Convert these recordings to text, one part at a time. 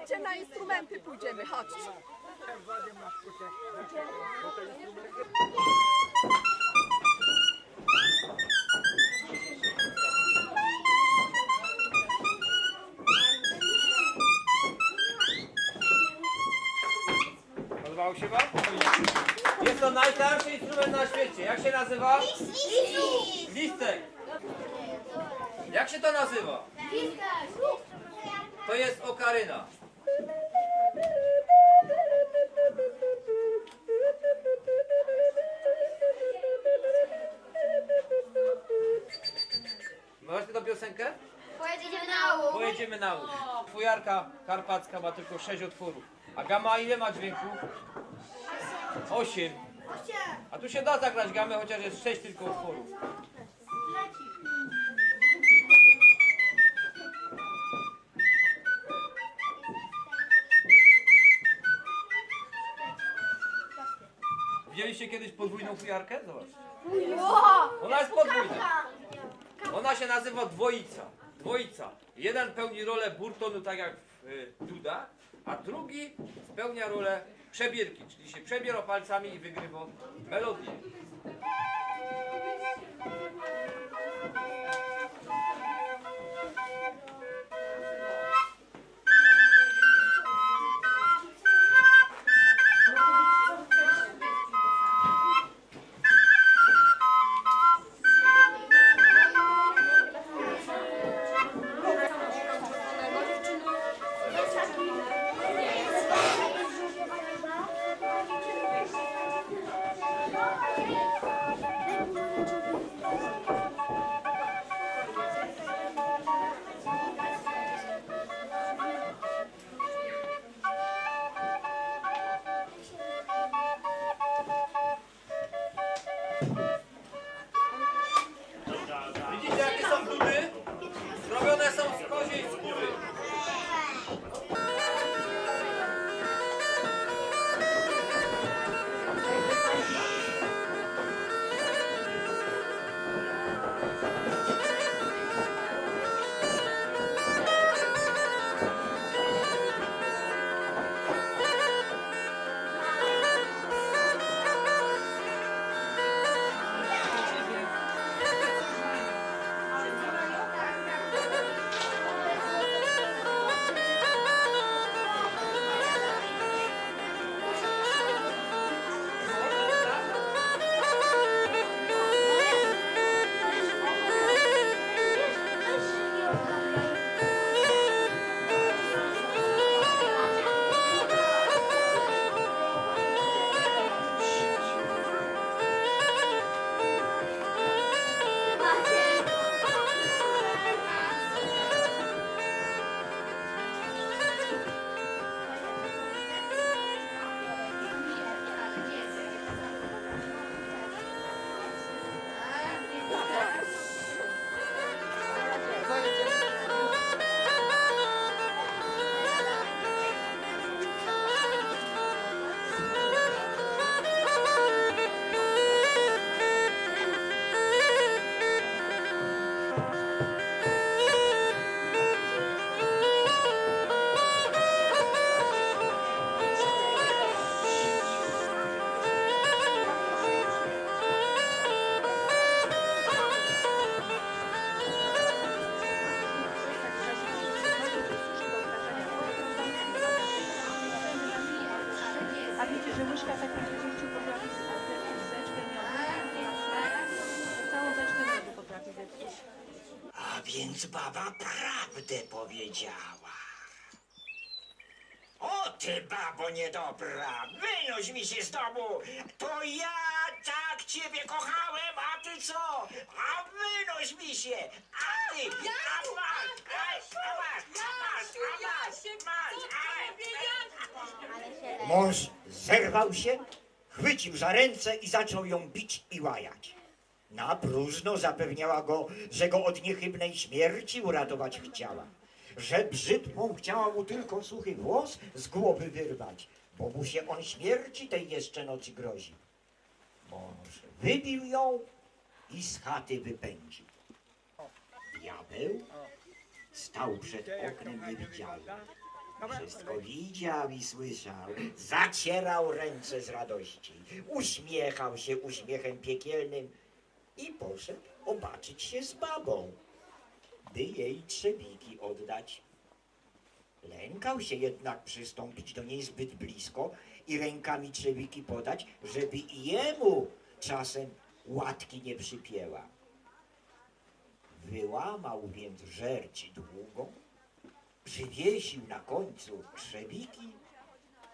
Chodźcie na instrumenty pójdziemy, chodźcie. Podobało się wam? Jest to najstarszy instrument na świecie. Jak się nazywa? Listek. Jak się to nazywa? To jest okaryna. Masz tę piosenkę? Pojedziemy na łuk. Pojedziemy na łódź. Fujarka karpacka ma tylko 6 otworów. A gama ile ma dźwięków? 8. A tu się da zagrać gamę, chociaż jest 6 tylko otworów. Widzieliście kiedyś podwójną fujarkę? Zobacz. Ona jest podwójna. Się nazywa dwoica. Dwoica. Jeden pełni rolę burtonu, tak jak y, Duda, a drugi spełnia rolę przebierki, czyli się przebiera palcami i wygrywa melodię. Że myszka tak jak dzieciu potrafi zepsuć beczkę miodu? Całą beczkę miodu potrafi zepsuć. A więc baba prawdę powiedziała. O ty babo niedobra, wynoś mi się z domu. To ja tak ciebie kochałem, a ty co? A wynoś mi się. Aj, a masz, aj, a masz, a masz, a masz, masz, aj. Mąż zerwał się, chwycił za ręce i zaczął ją bić i łajać. Na próżno zapewniała go, że go od niechybnej śmierci uratować chciała. Że brzytwą chciała mu tylko suchy włos z głowy wyrwać, bo mu się on śmierci tej jeszcze nocy grozi. Mąż wybił ją i z chaty wypędził. Diabeł stał przed oknem niewidzialny. Wszystko widział i słyszał. Zacierał ręce z radości. Uśmiechał się uśmiechem piekielnym i poszedł obaczyć się z babą, by jej trzewiki oddać. Lękał się jednak przystąpić do niej zbyt blisko i rękami trzewiki podać, żeby i jemu czasem łatki nie przypięła. Wyłamał więc żerć długą, przywiesił na końcu trzewiki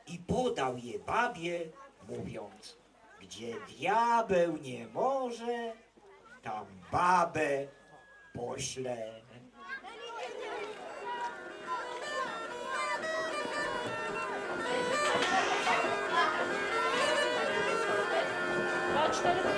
i podał je babie, mówiąc, gdzie diabeł nie może, tam babę pośle. Cztery.